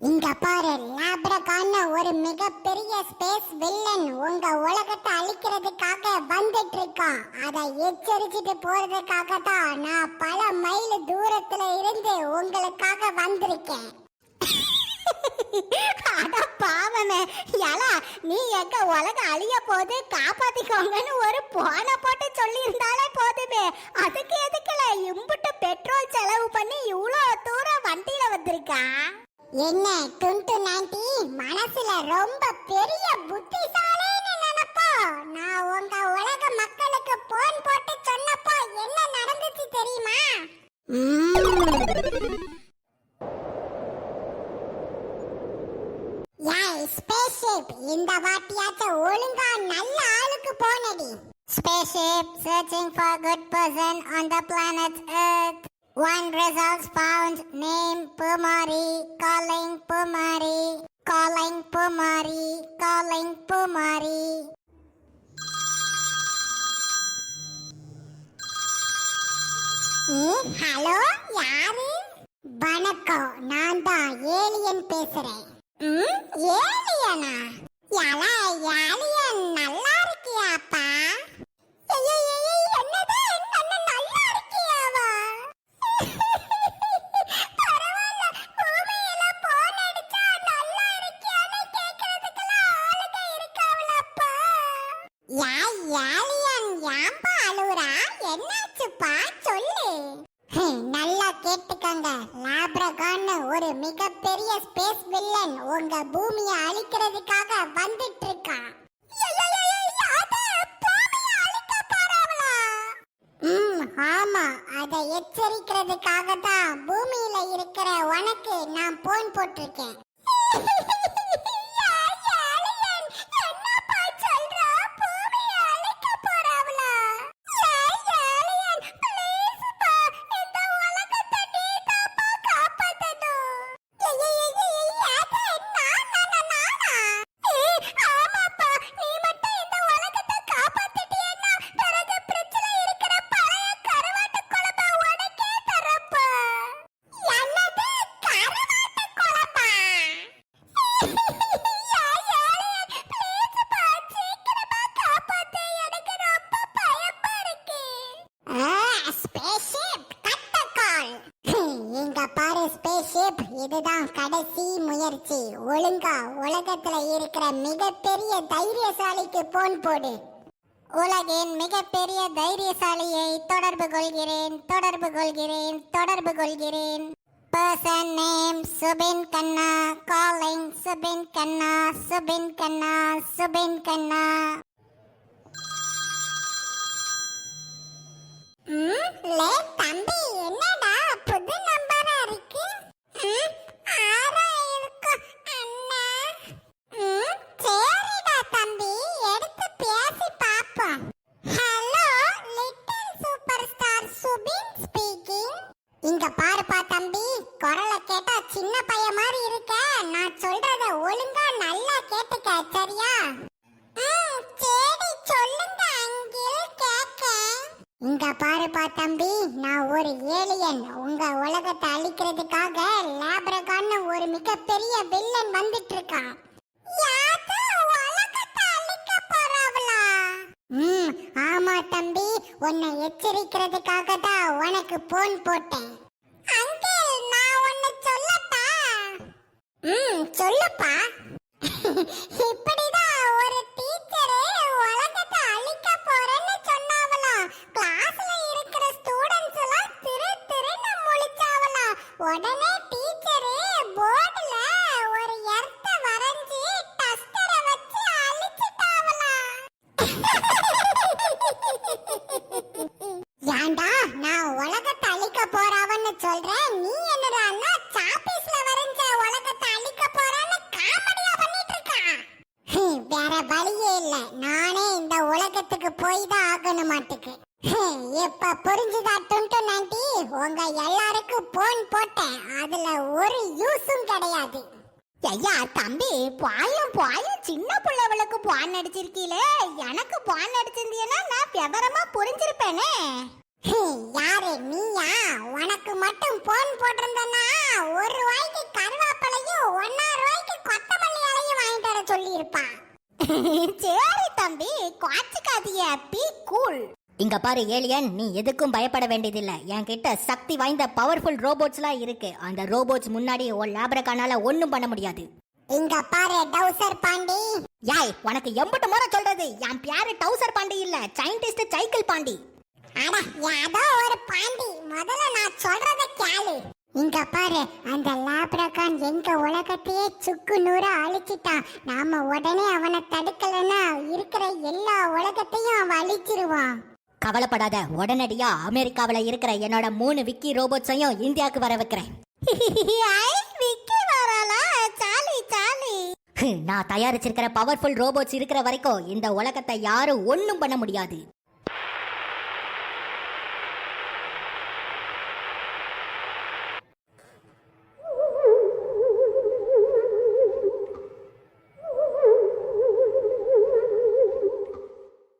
இங்க பாரு லாப்ரகான ஒரு மிகப்பெரிய ஸ்பேஸ் வில்லன் உங்க உலகத்தை அழிக்கிறதுக்காக வந்துட்டு இருக்கான் அதை எச்சரிச்சுட்டு போறதுக்காக தான் நான் பல மைல் தூரத்துல இருந்து உங்களுக்காக வந்திருக்கேன். அட பாவமே. யாலா நீ எங்க உலகம் அழிய போது காப்பாத்திக்கோங்கன்னு ஒரு போன போட்டு சொல்லி என்ன டுண்டு நாண்டி மனசுல ரொம்ப பெரிய புத்திசாலின்னு நினைப்போ நான் உங்க உலக மக்களுக்கு போன் போட்டு சொன்னப்போ என்ன நடந்துச்சு தெரியுமா ஏய் ஸ்பேஸ்ஷிப் இந்த வாட்டியாச்சும் ஒழுங்கா நல்ல ஆளுக்கு போனடி Spaceship searching for good person on the planet Earth. One results found. Calling Pumari. ம், ஹலோ யாரு? வணக்கம் நான் தான் ஏலியன் பேசுறேன். ஏலியனா? யாலா ஏலியன் ஏன்பா அழுவுறா? என்னாச்சுப்பா? சொல்லு. ஹம், நல்லா கேட்டுக்கங்க. லாப்ரகான்னு ஒரு மிகப்பெரிய ஸ்பேஸ் வில்லன் உங்க பூமியை அழிக்கிறதுக்காக வந்துட்டு இருக்கான் ம் ஆமா. அதை எச்சரிக்கிறதுக்காக தான் பூமியில இருக்கிற உனக்கு நான் போன் போட்டிருக்கேன். இதுதான் கடைசி முயற்சி. ஒழுங்கா உலகத்துல இருக்கிற மிகப்பெரிய தைரியசாலிக்கு போன் போடு. உலகின் மிகப்பெரிய தைரியசாலியை தொடர்பு கொள்கிறேன் தொடர்பு கொள்கிறேன் தொடர்பு கொள்கிறேன். Person name Subin Kanna calling Subin Kanna Subin Kanna Subin Kanna. லே தம்பி என்னடா Hmm? இங்க பாருப்பா தம்பி நான் ஒரு ஏலியன் உங்க உலகத்தை அழிக்கிறதுக்காக லேப்ரகான்னு ஒரு மிகப்பெரிய வில்லன் வந்துட்டு இருக்கான் ம் ஆமா தம்பி உன்னை எச்சரிக்கிறதுக்காக தான் உனக்கு போன் போட்டேன். அங்கிள் நான் ஒன்னு சொல்லட்டா? ம் சொல்லுப்பா. இப்படிதான் உடனே டீச்சர் போர்டுல ஒரு எர்த்த வரைஞ்சி டஸ்டர வச்சு அழிச்சிட்டாவலாம் ஏண்டா நான் உலகத்தை அழிக்க போறாவன்னு சொல்றேன் நீ என்னடான்னா சாப்பீஸ்ல வரைஞ்ச உலகத்தை அழிக்க போறான்னு காமெடியா பண்ணிட்டு இருக்கா வேற வழியே இல்ல. நானே இந்த உலகத்துக்கு போய் தான் ஆகணும் மாட்டுக்கு எப்ப கிடையாது. ஐயா தம்பி பாயும் பாயும் சின்ன பிள்ளைவளுக்கு பான் அடிச்சிருக்கீல எனக்கு பான் அடிச்சிருந்தீங்கன்னா நான் விவரமா புரிஞ்சிருப்பேனே. யாரு நீயா? உனக்கு மட்டும் போன் போட்டிருந்தனா ஒரு ரூபாய்க்கு கருவேப்பிலையும் ஒன்னா ரூபாய்க்கு கொத்தமல்லி இலையும் வாங்கிட்டு வர சொல்லியிருப்பான் சரி தம்பி குவாச்சிக்காதிய பி கூழ் இங்க பாரு ஏலியன் நீ எதுக்கும் பயப்பட வேண்டியதில்ல. என்கிட்ட சக்தி வாய்ந்த பவர்ஃபுல் ரோபோட்ஸ்லாம் இருக்கு. அந்த ரோபோட்ஸ் முன்னாடி உன் லேப்ரக்கானால ஒண்ணும் பண்ண முடியாது. இங்க பாரு டவுசர் பாண்டி. யாய் உனக்கு எம்பட்டு முறை சொல்றது? என் பேரு டவுசர் பாண்டி இல்ல சயின்டிஸ்ட் சைக்கிள் பாண்டி. அட ஏதோ ஒரு பாண்டி. முதல்ல நான் சொல்றத கேளு. இங்க பாரு அந்த லாப்ரகான் எங்க உலகத்தையே சுக்கு நூறா அழிச்சிட்டான். நாம உடனே அவனை தடுக்கலன்னா இருக்கிற எல்லா உலகத்தையும் அவன் அழிச்சிருவான். கவலைப்படாத உடனடியா அமெரிக்காவில் இருக்கிற என்னோட மூணு விக்கி ரோபோட்ஸையும் இந்தியாவுக்கு வர வைக்கிறேன். ஐ நான் தயாரிச்சிருக்கிற பவர்ஃபுல் ரோபோட்ஸ் இருக்கிற வரைக்கும் இந்த உலகத்தை யாரும் ஒன்றும் பண்ண முடியாது.